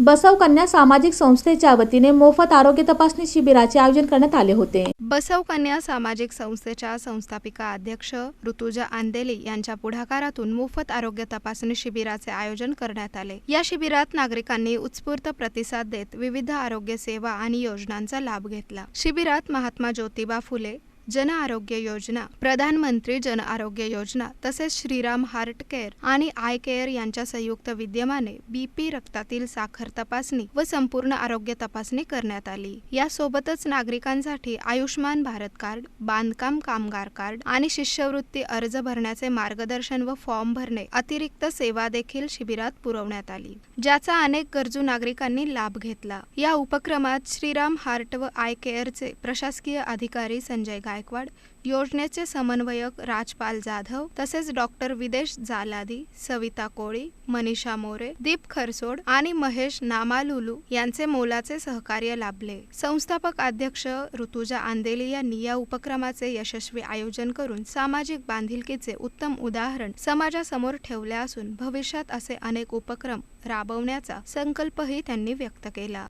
बसव कन्या सामाजिक संस्थेच्या वतीने मोफत आरोग्य तपासणी शिबिराचे आयोजन करण्यात आले होते. बसव कन्या सामाजिक संस्थेच्या संस्थापिका अध्यक्ष ऋतुजा आंदेले यांच्या पुढाकारातून मोफत आरोग्य तपासणी शिबिराचे आयोजन करण्यात आले. या शिबिरात नागरिकांनी उत्स्फूर्त प्रतिसाद देत विविध आरोग्य सेवा आणि योजनांचा लाभ घेतला. शिबिरात महात्मा ज्योतिबा फुले जन आरोग्य योजना प्रधानमंत्री जन आरोग्य योजना तसेच श्रीराम हार्ट केअर आणि आय केअर यांच्या संयुक्त विद्यमाने बीपी रक्तातील साखर तपासणी व संपूर्ण आरोग्य तपासणी करण्यात आली. यासोबतच नागरिकांसाठी आयुष्मान भारत कार्ड बांधकाम कामगार कार्ड आणि शिष्यवृत्ती अर्ज भरण्याचे मार्गदर्शन व फॉर्म भरणे अतिरिक्त सेवा देखील शिबिरात पुरवण्यात आली. ज्याचा अनेक गरजू नागरिकांनी लाभ घेतला. या उपक्रमात श्रीराम हार्ट व आय केअरचे प्रशासकीय अधिकारी संजय गाय गायकवाड योजनेचे समन्वयक राजपाल जाधव तसेच डॉक्टर विदेश जालादी सविता कोळी मनीषा मोरे दीप खरसोड आणि महेश नामालुलू यांचे मोलाचे सहकार्य लाभले. संस्थापक अध्यक्ष ऋतुजा आंदेली यांनी या उपक्रमाचे यशस्वी आयोजन करून सामाजिक बांधिलकीचे उत्तम उदाहरण समाजासमोर ठेवले असून भविष्यात असे अनेक उपक्रम राबवण्याचा संकल्पही त्यांनी व्यक्त केला.